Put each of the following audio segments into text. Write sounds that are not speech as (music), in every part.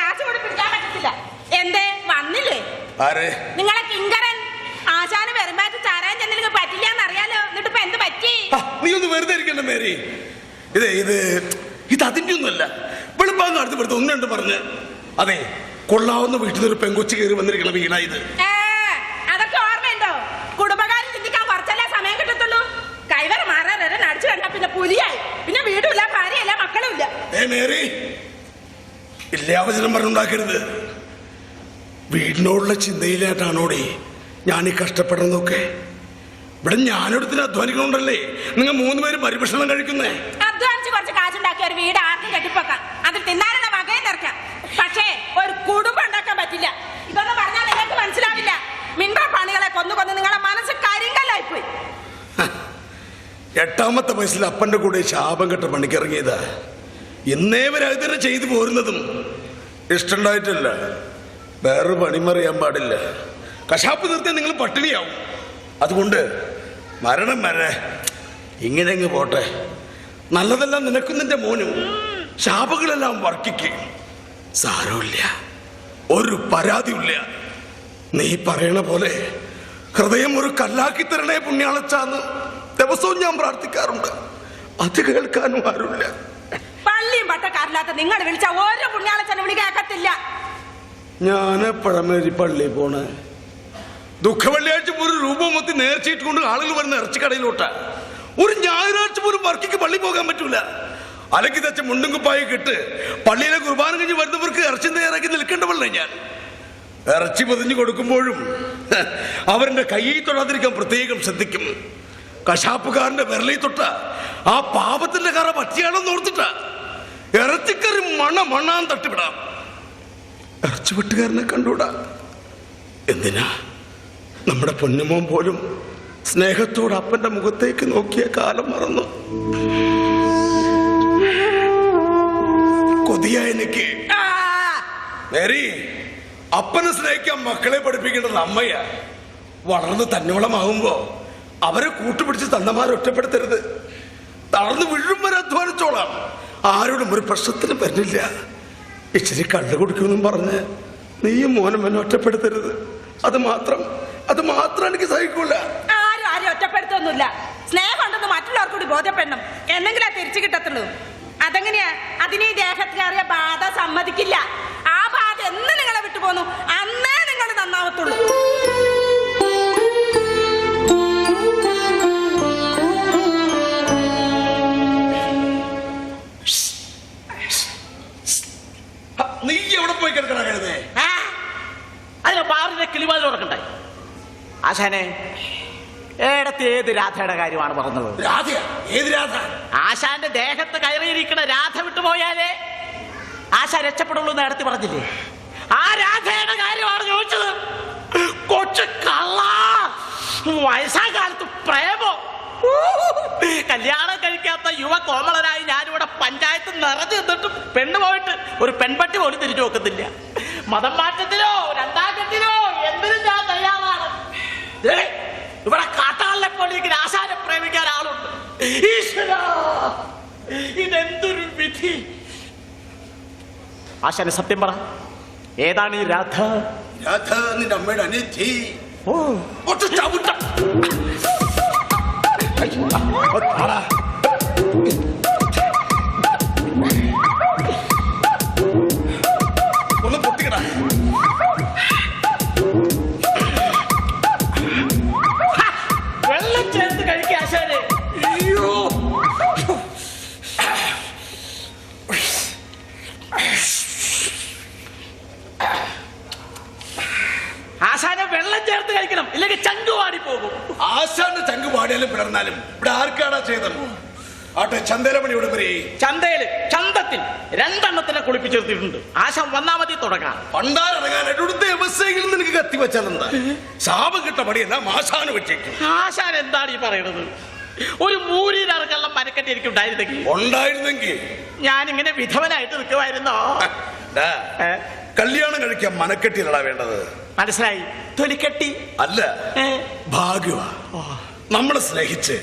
Class കൂടെ പിടിക്കാൻ പറ്റത്തില്ല. എന്തേ? വന്നില്ലേ? ആരെ? നിങ്ങളെ കിങ്കരൻ. ആശാന് പെരുമാറ്റ താരാൻ ചെന്നില്ലെങ്കിൽ പറ്റില്ല അറിയാലോ. എന്നിട്ട് ഇപ്പൊ എന്ത് പറ്റി? നീ ഒന്ന് വെറുതെ ഇരിക്കണ്ട മേരി. ഇത് ഇത് ഇത് അതിന്റെ ഒന്നുമല്ല. വെളുപ്പാന്ന് നടത്തിപ്പെടുത്ത ഒന്ന് രണ്ട് പറഞ്ഞ്. അതെ കൊള്ളാവുന്ന വീട്ടിൽ നിന്ന് ഒരു പെങ്കൊച്ചു കയറി വന്നിരിക്കണ വീണ ഇത്. അതൊക്കെ ഓർമ്മയുണ്ടോ? കുടുംബക്കാരൻ ചിന്തിക്കാൻ കുറച്ചല്ലേ സമയം കിട്ടത്തുള്ളൂ. കൈവര മാറാൻ അടിച്ചു കണ്ടാ പിന്നെ പുലിയായി. പിന്നെ വീടുമില്ല ഭാര്യയില്ല മക്കളുമില്ല. ഏ മേരി ഇല്ലാവചനം പറഞ്ഞുണ്ടാക്കരുത്. വീടിനോടുള്ള ചിന്തയിലായിട്ടാണോടെ ഞാൻ ഈ കഷ്ടപ്പെടുന്നതൊക്കെ. ഇവിടെ ഞാനൊരുത്തിന് അധ്വാനിക്കണോണ്ടല്ലേ നിങ്ങൾ മൂന്ന് പേര് പരിഭക്ഷണം കഴിക്കുന്നേ. അധ്വാനിച്ച് കുറച്ച് കാശുണ്ടാക്കിയ ഒരു വീട് ആർക്കും കെട്ടിപ്പൊക്കാം. അതിൽ തിന്നാനുള്ള വകയും നിറക്കാം പക്ഷേ ഒരു കുടുംബം ഉണ്ടാക്കാൻ പറ്റില്ല. ഇതൊന്നും പറഞ്ഞാൽ നിങ്ങൾക്ക് മനസ്സിലാവില്ല. മിണ്ട പണികളെ കൊന്നു കൊന്ന് നിങ്ങളെ മനസ്സ് കരിങ്കല്ലായി പോയി എട്ടാമത്തെ വയസ്സിൽ അപ്പന്റെ കൂടെ ശാപം കെട്ട പണിക്കിറങ്ങിയതാ ഇന്നേ വരെ അത് തന്നെ ചെയ്തു പോരുന്നതും. ഇഷ്ടമുണ്ടായിട്ടല്ല വേറൊരു പണിമറിയാൻ പാടില്ല. കശാപ്പ് നിർത്തിയാൽ നിങ്ങൾ പട്ടിണിയാവും. അതുകൊണ്ട് മരണം വരെ ഇങ്ങനെ അങ്ങ് പോട്ടെ. നല്ലതെല്ലാം നിനക്കും നിന്റെ മോനും. ശാപങ്ങളെല്ലാം വർക്കിക്ക്. സാരമില്ല. ഒരു പരാതിയില്ല നീ പറയണ പോലെ ഹൃദയം ഒരു കല്ലാക്കി തരണേ പുണ്യാളച്ചാന്ന് ദിവസവും ഞാൻ പ്രാർത്ഥിക്കാറുണ്ട്. അത് കേൾക്കാനും ആരുമില്ല. പള്ളിയും പട്ടക്കാരില്ലാത്ത നിങ്ങൾ വിളിച്ച ഓരോ പുണ്യാളച്ചനെ വിളി കേൾക്കത്തില്ല. ഞാൻ എപ്പോഴമേരി പള്ളിയിൽ പോണേ. ദുഃഖ വെള്ളിയാഴ്ച ഒരു രൂപം മൊത്തി നേർച്ചയിട്ട് കൊണ്ട് ആളുകൾ വരുന്ന ഇറച്ചിക്കടയിലോട്ടാ. ഒരു ഞായറാഴ്ച പോലും വർക്കിക്ക് പള്ളി പോകാൻ പറ്റൂല. അലക്കി തച്ച മുണ്ടും കുപ്പായി കിട്ട് പള്ളിയിലെ കുർബാന കഴിഞ്ഞ് വരുന്നവർക്ക് ഇറച്ചി തയ്യാറാക്കി നിൽക്കേണ്ടവളേ ഞാൻ. ഇറച്ചി പൊതിഞ്ഞു കൊടുക്കുമ്പോഴും (laughs) അവരുടെ കയ്യിൽ തൊടാതിരിക്കാൻ പ്രത്യേകം ശ്രദ്ധിക്കും. കശാപ്പുകാരന്റെ വിരലിൽ തൊട്ട. ആ പാപത്തിന്റെ കറ പറ്റിയാണെന്ന് ഓർത്തിട്ട. ഇറച്ചിക്കറി മണ മണ്ണാൻ തട്ടിവിടാം. ഇറച്ചി വെട്ടുകാരനെ കണ്ടൂടാ എന്തിനാ? നമ്മുടെ പൊന്നുമോൻ പോലും സ്നേഹത്തോട് അപ്പന്റെ മുഖത്തേക്ക് നോക്കിയ കാലം മറന്നു. കൊതിയായനിക്ക് അപ്പനെ സ്നേഹിക്കാൻ മക്കളെ പഠിപ്പിക്കേണ്ടത് അമ്മയാ. വളർന്ന് തന്നോളമാകുമ്പോ അവരെ കൂട്ടുപിടിച്ച് തന്നമാരെ ഒറ്റപ്പെടുത്തരുത്. തളർന്ന് വീഴും അധ്വാനിച്ചോളാം. ആരോടും ഒരു പ്രശ്നത്തിനും വരുന്നില്ല. ഇച്ചിരി കള്ളു കുടിക്കുമെന്നും പറഞ്ഞ് നീയും മോനും എന്നെ ഒറ്റപ്പെടുത്തരുത്. അത് മാത്രം അത് മാത്രം എനിക്ക് സഹിക്കൂല. ആരും ആരും ഒറ്റപ്പെടുത്തൊന്നുമില്ല. സ്നേഹം ഉണ്ടെന്ന് മറ്റുള്ളവർക്ക് കൂടി ബോധ്യപ്പെടണം. എന്നെങ്കിലേ തിരിച്ചു കിട്ടത്തുള്ളൂ. അതെങ്ങനെയാ? അതിന് ഈ ബാധ സമ്മതിക്കില്ല. ആ ബാധ എന്ന് നിങ്ങളെ വിട്ടുപോന്നു. അന്നേ നിങ്ങൾ നന്നാവത്തുള്ളൂ. എവിടെ പോയി കിടക്കണ കഴുതേ അതിന് ബാറിന്റെ കിളിവാതിൽ ഉറക്കണ്ടായി ആശാനെ ഏടത്തെ ഏത് രാധയുടെ കാര്യമാണ് പറഞ്ഞത്? രാധയാ? ഏത് രാധ? ആശാന്റെ ദേഹത്ത് കയറിയിരിക്കുന്ന രാധ വിട്ടുപോയാലേ ആശ രക്ഷപ്പെടുള്ളൂ എന്ന് നടത്തി പറഞ്ഞില്ലേ? ആ രാധയുടെ കാര്യമാണ് ചോദിച്ചത്. കൊച്ചു കള്ള. വയസ്സാ കാലത്ത് പ്രേമോ. കല്യാണം കഴിക്കാത്ത യുവ കോമളനായി ഞാനിവിടെ പഞ്ചായത്ത് നിറഞ്ഞു നിന്നിട്ട് പെണ്ണ് പോയിട്ട് ഒരു പെൺപട്ടി പോലും തിരിച്ചു നോക്കുന്നില്ല. മതം മാറ്റത്തിനോ രണ്ടാം കെട്ടിനോ എന്തിനും ഞാൻ തയ്യാറാണ്. ഇവിടെ കാട്ടാളിനെ പോലെ എനിക്ക് ആശാനെ പ്രേമിക്കാൻ ആളുണ്ട്. ഈശ്വര ഇതെന്തൊരു വിധി. ആശാനെ സത്യം പറ ഏതാണ് ഈ രാധ? രാധ നിന്റെ അമ്മയുടെ അനിധി ഓ. ഒറ്റ 太久了，我打了。കുളിപ്പിച്ചെടുത്തിട്ടുണ്ട് ആശം വന്നാ മതി തുടങ്ങാം. ഇവിടുത്തെ വ്യവസായികളിൽ നിനക്ക് കത്തി വെച്ചാൽ എന്താ? ശാപം കിട്ട പടിയെല്ലാം ആശാന് വെച്ചേക്കും. ആശാൻ എന്താണ് ഈ പറയുന്നത് ഒരു മൂരിനറുകള്ളം മനക്കെട്ടി എനിക്ക് ഉണ്ടായിരുന്നെങ്കിൽ. ഉണ്ടായിരുന്നെങ്കിൽ. ഇങ്ങനെ വിധവനായിട്ട് നിൽക്കുമായിരുന്നോ? കല്യാണം കഴിക്കാൻ മനക്കെട്ടിലടാ വേണ്ടത്. മനസ്സിലായി. തൊലിക്കെട്ടി? അല്ല? ഭാഗ്യവാ. നമ്മളെ സ്നേഹിച്ച്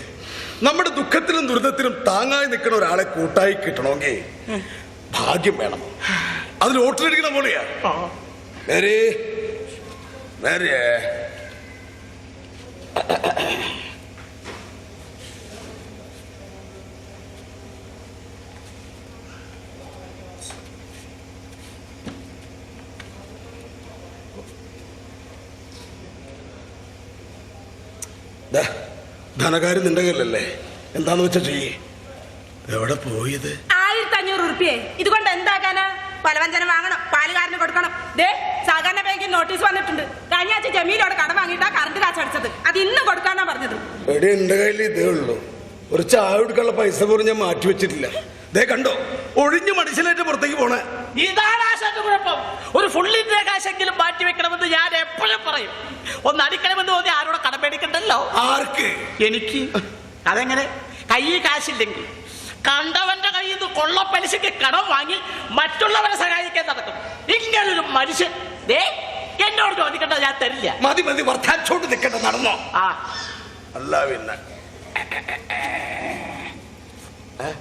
നമ്മുടെ ദുഃഖത്തിലും ദുരിതത്തിലും താങ്ങായി നിൽക്കുന്ന ഒരാളെ കൂട്ടായി കിട്ടണമെങ്കിൽ ഭാഗ്യം വേണം. അത് ലോട്ടറി അടിക്കണ പോലെയാ. മേരി. നേരെ ദാ, ധനകാര്യം നിന്റെ കയ്യിലല്ലേ? എന്താന്ന് വെച്ചാ ചെയ്യേ? എവിടെ പോയത് ആയിരത്തി അഞ്ഞൂറ് ഉറുപ്പിയെ. ഇതുകൊണ്ട് എന്താക്കാനാ പലവഞ്ചനം വാങ്ങണം പാലുകാരന് കൊടുക്കണം. ദേ സഹകരണ ബാങ്കിൽ നോട്ടീസ് വന്നിട്ടുണ്ട്. കഴിഞ്ഞ ആഴ്ച ജമീലോട് കടം വാങ്ങിയിട്ടാ കറണ്ട് കാശ് അടിച്ചത്. അത് ഇന്ന് കൊടുക്കാന്നാ പറഞ്ഞത്. എടി എന്റെ കയ്യിൽ ഇതേ ഉള്ളൂ. ഒരു ചായ എടുക്കാനുള്ള പൈസ പോലും ഞാൻ മാറ്റി വെച്ചിട്ടില്ല. ദേ കണ്ടോ? ഒഴിഞ്ഞു മനുഷ്യനായിട്ട് പുറത്തേക്ക് പോണേ. ഇതാണ് ആശാന്റെ കുഴപ്പം? ഒരു ഫുള്ളിന്റെ കാശെങ്കിലും മാറ്റി വെക്കണമെന്ന് ഞാൻ എപ്പോഴും പറയും. ഒന്ന് അടിക്കണമെന്ന് തോന്നി ആരോടെ കടം മേടിക്കണ്ടല്ലോ. ആർക്ക്? എനിക്ക്. അതെങ്ങനെ? കയ്യിൽ കാശില്ലെങ്കിൽ. കണ്ടവന്റെ കയ്യിൽ നിന്ന് കൊള്ള പലിശയ്ക്ക് കടം വാങ്ങി മറ്റുള്ളവരെ സഹായിക്കാൻ നടക്കും. ഇങ്ങനൊരു മനുഷ്യൻ എന്നോട് ചോദിക്കണ്ട ഞാൻ തരില്ല. മതി മതി വർദ്ധാച്ചോട്ട് നിൽക്കട്ടെ നടന്നോ. ആ. അല്ല പിന്നെ.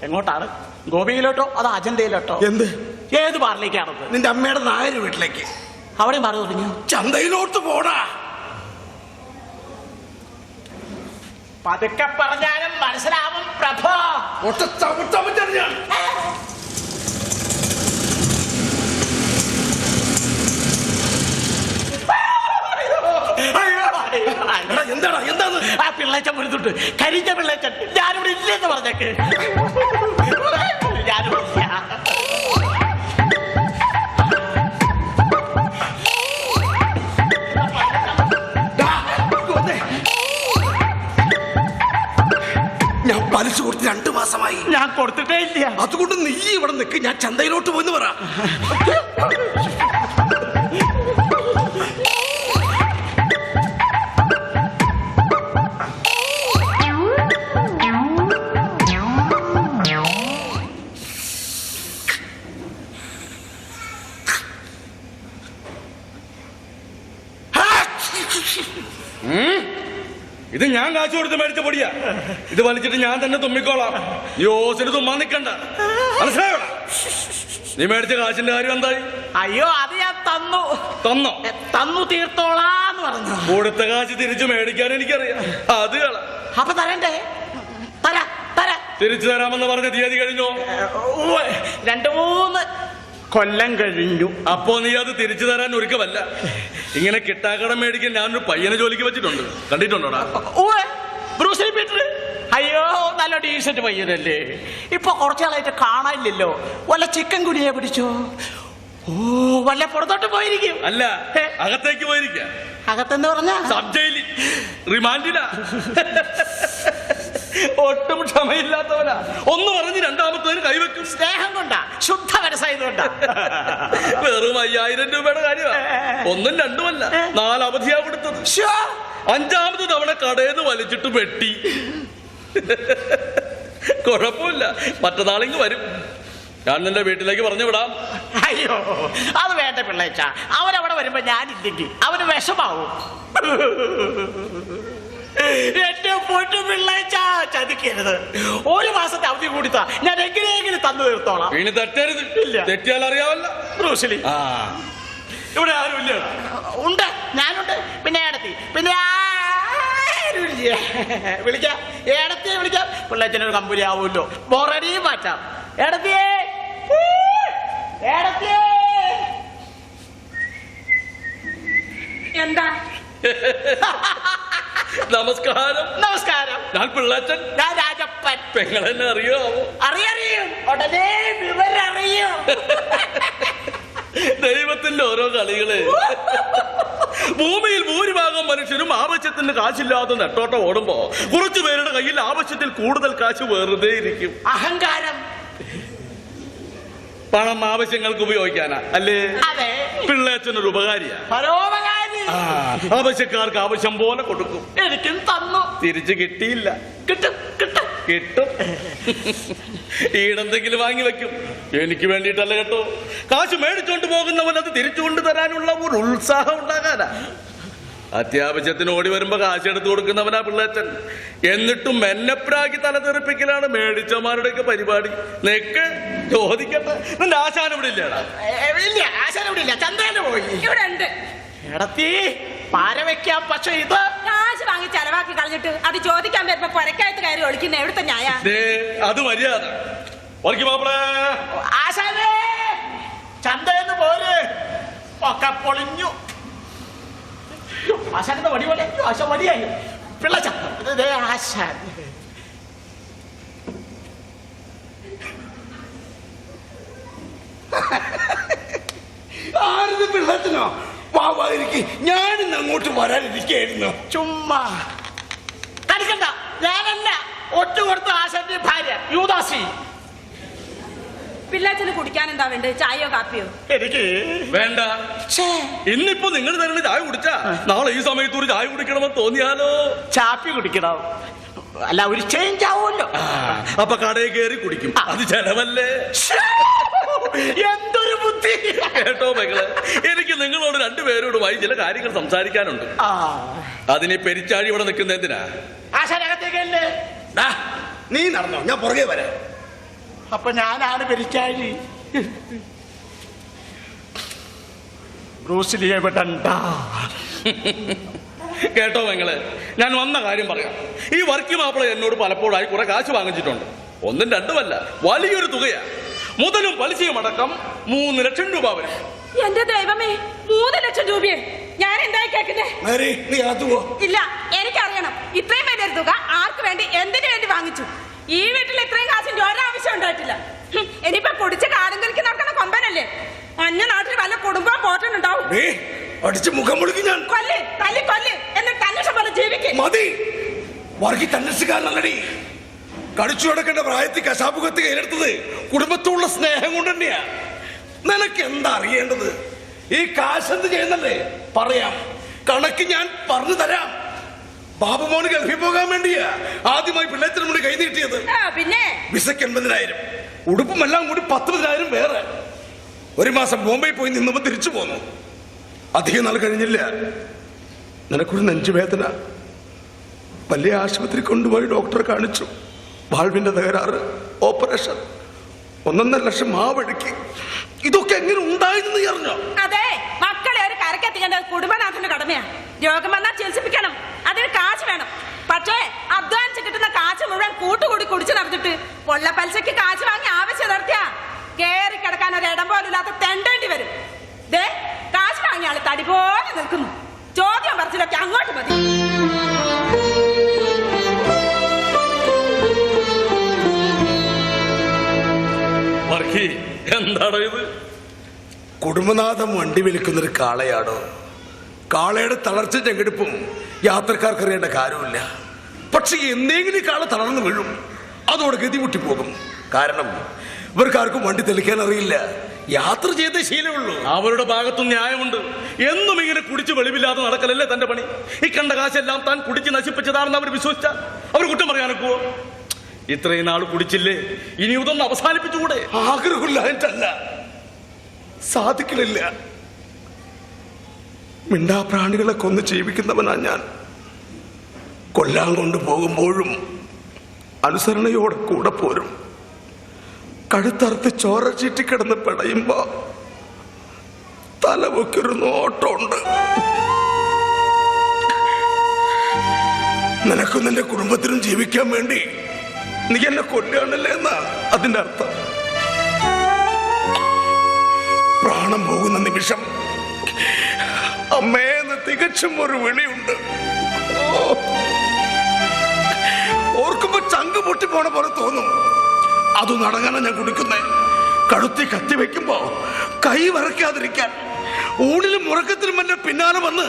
എങ്ങോട്ടാണ്? ഗോപിയിലോട്ടോ അതോ അജന്തയിലോട്ടോ? എന്ത്? ഏത് ബാറിലേക്കാണത് നിന്റെ അമ്മയുടെ നായര് വീട്ടിലേക്ക്. അവിടെ പറഞ്ഞു ചന്തയിലോട്ട് പോടാ. പതുക്കെ പറഞ്ഞാലും മനസ്സിലാവും പ്രഭോ. ഒറ്റ എന്താ ആ പിള്ളേച്ചൻ വരുന്നുണ്ട് കരിഞ്ഞ പിള്ളേച്ചൻ. ഞാനിവിടെ ഇല്ലെന്ന് പറഞ്ഞേക്ക്. (laughs) പലിശ കൊടുത്ത് രണ്ടു മാസമായി. ഞാൻ കൊടുത്തിട്ടേ ഇല്ല. അതുകൊണ്ട് നീ ഇവിടെ നിൽക്ക് ഞാൻ ചന്തയിലോട്ട് പോയെന്ന് പറ. പൊടിയാ. ഇത് വലിച്ചിട്ട് ഞാൻ തന്നെ തുമ്മിക്കോളാം. യോസിന് തുമ്മാൻ നിക്കണ്ട. മനസ്സിലായോടാ നീ മേടിച്ച കാശിന്റെ കാര്യം എന്തായി? അയ്യോ അത് ഞാൻ തന്നു. തന്നോ? തന്നു തീർത്തോളാന്ന് പറഞ്ഞു. കൊടുത്ത കാശ് തിരിച്ചു മേടിക്കാൻ എനിക്കറിയാം. അത് കള. അപ്പൊ തരണ്ടേ? തരാ തരാ. തിരിച്ചു തരാമെന്ന് പറഞ്ഞ തീയതി കഴിഞ്ഞോ? രണ്ടു മൂന്ന് കൊല്ലം കഴിഞ്ഞു. അപ്പോ നീ അത് തിരിച്ചു തരാൻ ഒരുക്കമല്ല. ഇങ്ങനെ കിട്ടാക്കടം മേടിക്കാൻ ഞാനൊരു പയ്യനെ ജോലിക്ക് വെച്ചിട്ടുണ്ട്. കണ്ടിട്ടുണ്ടോടാ. Bruce Lee Peter. അയ്യോ നല്ല ടീഷർട്ട് പയ്യനല്ലേ. ഇപ്പൊ കുറച്ചാളായിട്ട് കാണാനില്ലല്ലോ. വല്ല ചിക്കൻ കുനിയെ പിടിച്ചോ? ഓ വല്ല പുറത്തോട്ട് പോയിരിക്കും. അല്ല അകത്തേക്ക് പോയിരിക്കാം. അകത്തെന്ന് പറഞ്ഞ? സബ് ജയിലിൽ റിമാൻഡിലാ ഒട്ടും ക്ഷമയില്ലാത്തവനാ. ഒന്ന് പറഞ്ഞ് രണ്ടാമത്തേന് കൈവെക്കും. സ്നേഹം കൊണ്ടാ ശുദ്ധ മനസ്സായതുകൊണ്ടാ വെറും അയ്യായിരം രൂപയുടെ കാര്യമാ. ഒന്നും രണ്ടുമല്ല. നാലവധിയാ കൊടുത്തത്. അഞ്ചാമത് തവണ കടേന്ന് വലിച്ചിട്ട് വെട്ടി. കുഴപ്പമില്ല. മറ്റന്നാളിങ്ങ് വരും. ഞാൻ നിന്റെ വീട്ടിലേക്ക് പറഞ്ഞു വിടാം. അയ്യോ അത് വേണ്ട പിള്ളേച്ച. അവനവിടെ വരുമ്പോ ഞാനില്ലെങ്കിൽ അവന് വിഷമാവും. എന്റെ പൊട്ടു പിള്ളേച്ച ചതിക്കരുത്. ഒരു മാസത്തെ അവധി കൂടിത്താ. ഞാൻ എങ്ങനെയെങ്കിലും തന്നു തീർത്തോളാം. ഇനി തെറ്റരുത്. ഇല്ല. തെറ്റിയാൽ അറിയാവല്ല. ബ്രൂസിലി. ആ. ഇവിടെ ആരും ഇല്ല ഉണ്ട്. ഞാനുണ്ട്. പിന്നെ ഏടത്തി. പിന്നെ. വിളിക്കാം. ഏടത്തിയെ വിളിക്കാം. പിള്ളേച്ചനൊരു കമ്പനി ആവുമല്ലോ ബോറടിയും മാറ്റാം. ഏടത്തിയേ. ഏടത്തിയേ. എന്താ? നമസ്കാരം. നമസ്കാരം. ഞാൻ പിള്ളേച്ചൻ. ഞാൻ രാജപ്പൻ. പെങ്ങളെന്നെ അറിയാമോ അറിയറിയും. ഉടനെ വിവരറിയും. ദൈവത്തിന്റെ ഓരോ കളികൾ. ഭൂമിയിൽ ഭൂരിഭാഗം മനുഷ്യരും ആവശ്യത്തിന് കാശില്ലാതെ നെട്ടോട്ടം ഓടുമ്പോ കുറച്ചു പേരുടെ കയ്യിൽ ആവശ്യത്തിൽ കൂടുതൽ കാശ് വെറുതെ ഇരിക്കും. അഹങ്കാരം. പണം ആവശ്യങ്ങൾക്ക് ഉപയോഗിക്കാനാ അല്ലേ? പിള്ളേച്ചനൊരു ഉപകാരിയാ. ആവശ്യക്കാർക്ക് ആവശ്യം പോലെ കൊടുക്കും. എനിക്കും തന്നു. തിരിച്ചു കിട്ടിയില്ല. കിട്ടും. കിട്ടും. ഈടെന്തെങ്കിലും വാങ്ങി വെക്കും. എനിക്ക് വേണ്ടിയിട്ടല്ല കേട്ടോ. കാശ് മേടിച്ചോണ്ട് പോകുന്നവൻ അത് തിരിച്ചുകൊണ്ട് കൊണ്ടുതരാനുള്ള ഒരു ഉത്സാഹം ഉണ്ടാകാനാ. അത്യാവശ്യത്തിന് ഓടി വരുമ്പോ കാശ് എടുത്തു കൊടുക്കുന്നവനാ പിള്ളേച്ചൻ. എന്നിട്ടും മെന്നപ്രാക്കി തല തെറിപ്പിക്കലാണ് മേടിച്ചമാരുടെയൊക്കെ പരിപാടി. നിക്ക് ചോദിക്കട്ടെ. നിന്റെ ആശാന ഇവിടെ ഇല്ലേടാ? ഇല്ല ആശാന ഇവിടെ ഇല്ല. ചന്തേന് പോയി. ഇവിടെ ഉണ്ട്. എടത്തി പാര വെക്കാം പക്ഷെ ഇത് കാശ് വാങ്ങി ചെലവാക്കി കളഞ്ഞിട്ട് അത് ചോദിക്കാൻ വരുമ്പോ പൊരക്കായത്ത് കയറി ഒളിക്കുന്ന എവിടുത്തെ ഞായ അത് മര്യാദ. ആശാനേ ചന്തയെന്ന് പോര്. ഒക്കെ പൊളിഞ്ഞു. ആശാന്റെ വടി പോലെ. ആശ വടിയായി. പിള്ള ചന്തം. ആശാൻ. ആരത് പിള്ളത്തിനോ വാവാതിരിക്ക് ഞാനിന്ന് അങ്ങോട്ട് വരാനിരിക്കായിരുന്നു ചുമ്മാ. കടിക്കണ്ട ഞാനല്ല. ഒറ്റ കൊടുത്ത ആശാന്റെ ഭാര്യ യൂദാസി. പിള്ളേച്ചന് കുടിക്കാൻ എന്താ വേണ്ടത്? ചായയോ കാപ്പിയോ? എനിക്ക് വേണ്ട. ഇന്നിപ്പോ നിങ്ങൾ തരുന്ന ചായ കുടിച്ചാ? നാളെ ഈ സമയത്ത് ഒരു ചായ കുടിക്കണമെന്ന് തോന്നിയാലോ? ചാപ്പി കുടിക്കണം. അല്ല ഒരു ചേഞ്ച് ആവുമല്ലോ. അപ്പൊ കടയിൽ കയറി കുടിക്കും. അത് ചെലവല്ലേ? എന്തൊരു ബുദ്ധി കേട്ടോ മകളെ എനിക്ക് നിങ്ങളോട് രണ്ടുപേരോടുമായി ചില കാര്യങ്ങൾ സംസാരിക്കാനുണ്ട്. അതിന് പെരിച്ചാഴി ഇവിടെ നിൽക്കുന്ന എന്തിനാ? ആശാനകത്തേക്കല്ലേ നീ നടന്നോ ഞാൻ പുറകെ വരാം. അപ്പൊ ഞാനാണ് പെരിച്ചാഴി. ബ്രൂസിലിയെ വിടണ്ട. കേട്ടോ നിങ്ങൾ ഞാൻ വന്ന കാര്യം പറയാം. ഈ വർക്കി മാപ്പിള എന്നോട് പലപ്പോഴായി കുറെ കാശ് വാങ്ങിച്ചിട്ടുണ്ട്. ഒന്നും രണ്ടുമല്ല വലിയൊരു തുകയാ. മുതലും പലിശയും അടക്കം മൂന്ന് ലക്ഷം രൂപ വരും. എന്റെ ദൈവമേ മൂന്ന് ലക്ഷം രൂപയെ ഞാൻ എന്തായി കേൾക്കുന്നേ? ഇല്ല എനിക്കറിയണം. ഇത്രയും വലിയൊരു തുക ആർക്ക് വേണ്ടി എന്തിനു വേണ്ടി വാങ്ങിച്ചു? ഈ വീട്ടിൽ ഇത്രയും കാശിന്റെ ഒരാവശ്യം ഉണ്ടായിട്ടില്ല. ഇനിയിപ്പൊ കുടിച്ച് കാലം കളിക്ക് നടക്കണ കൊമ്പനല്ലേ? അന്യ നാട്ടിൽ വല്ല കുടുംബം പോട്ടുണ്ടാവും അടിച്ച് മുഖം മുളുക്കി ഞാൻ. കൊല്ല് തല്ലി കൊല്ലേ എന്നിട്ട് തന്നിഷ്ടം പോലെ ജീവിക്കും. മതി. വർഗി തന്നസുകാരനല്ലടി കടിച്ചു കിടക്കേണ്ട പ്രായത്തിൽ കശാപ്പ് കത്തി കയ്യിലെടുത്തത് കുടുംബത്തോടുള്ള സ്നേഹം കൊണ്ട് തന്നെയാ. നിനക്ക് എന്താ അറിയേണ്ടത്? ഈ കാശെന്ത് ചെയ്യുന്നല്ലേ? പറയാം. കണക്ക് ഞാൻ പറഞ്ഞു തരാം. ബാബുമോന് ഗൾഫിൽ പോകാൻ വേണ്ടിയാ ആദ്യമായി പിള്ളേത്തിന് മുന്നിൽ കൈ നീട്ടിയത്. ആ, പിന്നെ? വിസയ്ക്ക് എൺപതിനായിരം. ഉടുപ്പും എല്ലാം കൂടി പത്തുപതിനായിരം വേറെ. ഒരു മാസം ബോംബെ പോയി നിന്നപ്പോ തിരിച്ചു പോന്നു. അധികം നാൾ കഴിഞ്ഞില്ല. നിനക്കൊരു നെഞ്ചുവേദന. വലിയ ആശുപത്രി കൊണ്ടുപോയി ഡോക്ടറെ കാണിച്ചു. വാൾവിന്റെ തകരാറ് ഓപ്പറേഷൻ ഒന്നൊന്നര ലക്ഷം മാവഴുക്കി. ഇതൊക്കെ എങ്ങനെ ഉണ്ടായിരുന്നു അറിഞ്ഞോ? അതെ മക്കളെ ഒരു കരക്കെത്തിക്കേണ്ടത് കുടുംബനാഥന്റെ കടമയാണ് രോഗം വന്നാൽ ചികിത്സിപ്പിക്കണം അതിന് കാശ് വേണം. പക്ഷേ അധ്വാനിച്ച് കിട്ടുന്ന കാശ് മുഴുവൻ കൂട്ടുകൂടി കുടിച്ചു നടന്നിട്ട് പൊള്ള പലിശയ്ക്ക് കാശ് വാങ്ങി ആവശ്യം നിർത്തിയ. കേറി കിടക്കാൻ ഒരു ഇടം പോലും ഇല്ലാത്ത തെണ്ടേണ്ടി വരും. ദേ കാശ് വാങ്ങിയ ആൾ തടി പോലെ നിൽക്കുന്നു. ചോദ്യം പറച്ചിലൊക്കെ അങ്ങോട്ട് മതി. വർക്കി എന്താണോ ഇത്? കുടുംബനാഥം വണ്ടി വിൽക്കുന്നൊരു കാളയാണോ കാളയുടെ തളർച്ച ചെങ്കെടുപ്പും യാത്രക്കാർക്ക് അറിയേണ്ട കാര്യമില്ല പക്ഷെ എന്തെങ്കിലും കാള തളർന്നു വീഴും അതോടെ ഗതി പോകും കാരണം ഇവർക്കാർക്കും വണ്ടി തെളിക്കാൻ അറിയില്ല. യാത്ര ചെയ്ത ശീലമുള്ളൂ. അവരുടെ ഭാഗത്തും ന്യായമുണ്ട്. എന്നും ഇങ്ങനെ കുടിച്ച് വെളിവില്ലാതെ നടക്കലല്ലേ തന്റെ പണി? ഈ കണ്ട കാശെല്ലാം താൻ കുടിച്ച് നശിപ്പിച്ചതാണെന്ന് അവർ വിശ്വസിച്ച? അവർ കുറ്റം പറയാനൊക്കുവോ? ഇത്രയും നാൾ കുടിച്ചില്ലേ? ഇനി ഇതൊന്ന് അവസാനിപ്പിച്ചുകൂടെ? ആഗ്രഹമില്ലായിട്ടല്ല സാധിക്കണില്ല. മിണ്ടാപ്രാണികളെ കൊന്ന് ജീവിക്കുന്നവനാ ഞാൻ. കൊല്ലാൻ കൊണ്ട് പോകുമ്പോഴും അനുസരണയോടെ കൂടെ പോരും. കഴുത്തറുത്ത് ചോര ചീറ്റിക്കിടന്ന് പിടയുമ്പോ തലവൊക്കൊരു നോട്ടമുണ്ട്. നിനക്കും നിന്റെ കുടുംബത്തിനും ജീവിക്കാൻ വേണ്ടി നീ എന്നെ കൊല്ലുകയാണല്ലേ എന്നാ അതിന്റെ അർത്ഥം. പ്രാണം പോകുന്ന നിമിഷം അമ്മേന്ന് തികച്ചും ഒരു വിളിയുണ്ട്. ഓർക്കുമ്പോ ചങ്ക് പൊട്ടി പോണ പോലെ തോന്നും. അത് നടങ്ങാനാ ഞാൻ കുടിക്കുന്നേ. കഴുത്തി കത്തി വെക്കുമ്പോ കൈ വറക്കാതിരിക്കാൻ ഊണിലും ഉറക്കത്തിലും എന്റെ പിന്നാലെ വന്ന്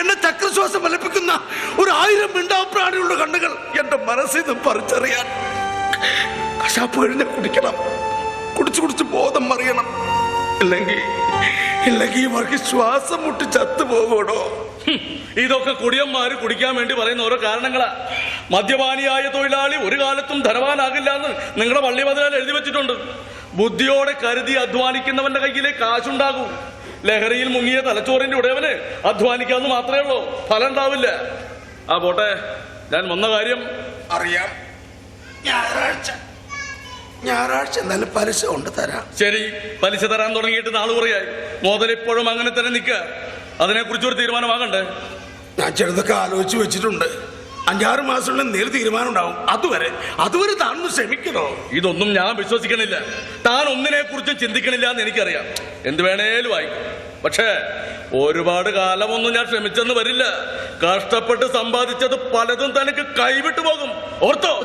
എന്നെ ചക്രശ്വാസം ഫലിപ്പിക്കുന്ന ഒരു ആയിരം മിണ്ടാപ്രാണിയുള്ള കണ്ണുകൾ എന്റെ മനസ്സിൽ നിന്ന് പറിച്ചറിയാൻ. കശാപ്പ് കഴിഞ്ഞ കുടിക്കണം. കുടിച്ചു കുടിച്ച് ബോധം മറിയണം. ഇല്ലെങ്കിൽ ഇല്ലെങ്കിൽ ഇവർക്ക് ശ്വാസം മുട്ടി ചത്തുപോകണോ ഇതൊക്കെ കുടിയന്മാര് കുടിക്കാൻ വേണ്ടി പറയുന്ന ഓരോ കാരണങ്ങളാ. മദ്യപാനിയായ തൊഴിലാളി ഒരു കാലത്തും ധനവാനാകില്ല എന്ന് നിങ്ങളുടെ പള്ളി മതിലാൽ എഴുതി വെച്ചിട്ടുണ്ട്. ബുദ്ധിയോടെ കരുതി അധ്വാനിക്കുന്നവന്റെ കയ്യിലെ കാശുണ്ടാകും. ലഹരിയിൽ മുങ്ങിയ തലച്ചോറിന്റെ ഉടയവന് അധ്വാനിക്കാന്ന് മാത്രമേ ഉള്ളൂ. ഫലം ഉണ്ടാവില്ല. ആ പോട്ടെ ഞാൻ വന്ന കാര്യം അറിയാം. ഞായറാഴ്ച. ഞായറാഴ്ച എന്തായാലും പലിശ കൊണ്ട് തരാം. ശരി പലിശ തരാൻ തുടങ്ങിയിട്ട് നാൾ കുറയായി. മുതലിപ്പോഴും അങ്ങനെ തന്നെ നിൽക്കുക. അതിനെക്കുറിച്ച് ഒരു തീരുമാനമാകണ്ടേ? ഞാൻ ചെറുതൊക്കെ ആലോചിച്ച് വെച്ചിട്ടുണ്ട്. അഞ്ചാറ് മാസത്തിനുള്ളിൽ നേരെ തീരുമാനം ഉണ്ടാവും അതുവരെ അതുവരെ താനൊന്ന് ശ്രമിക്കണോ? ഇതൊന്നും ഞാൻ വിശ്വസിക്കണില്ല. താൻ ഒന്നിനെ കുറിച്ചും ചിന്തിക്കണില്ല എന്ന് എനിക്കറിയാം. എന്ത് വേണേലും ആയി പക്ഷേ ഒരുപാട് കാലമൊന്നും ഞാൻ ശ്രമിച്ചെന്ന് വരില്ല. കഷ്ടപ്പെട്ട് സമ്പാദിച്ചത് പലതും തനിക്ക് കൈവിട്ടു പോകും. ഓർത്തോ?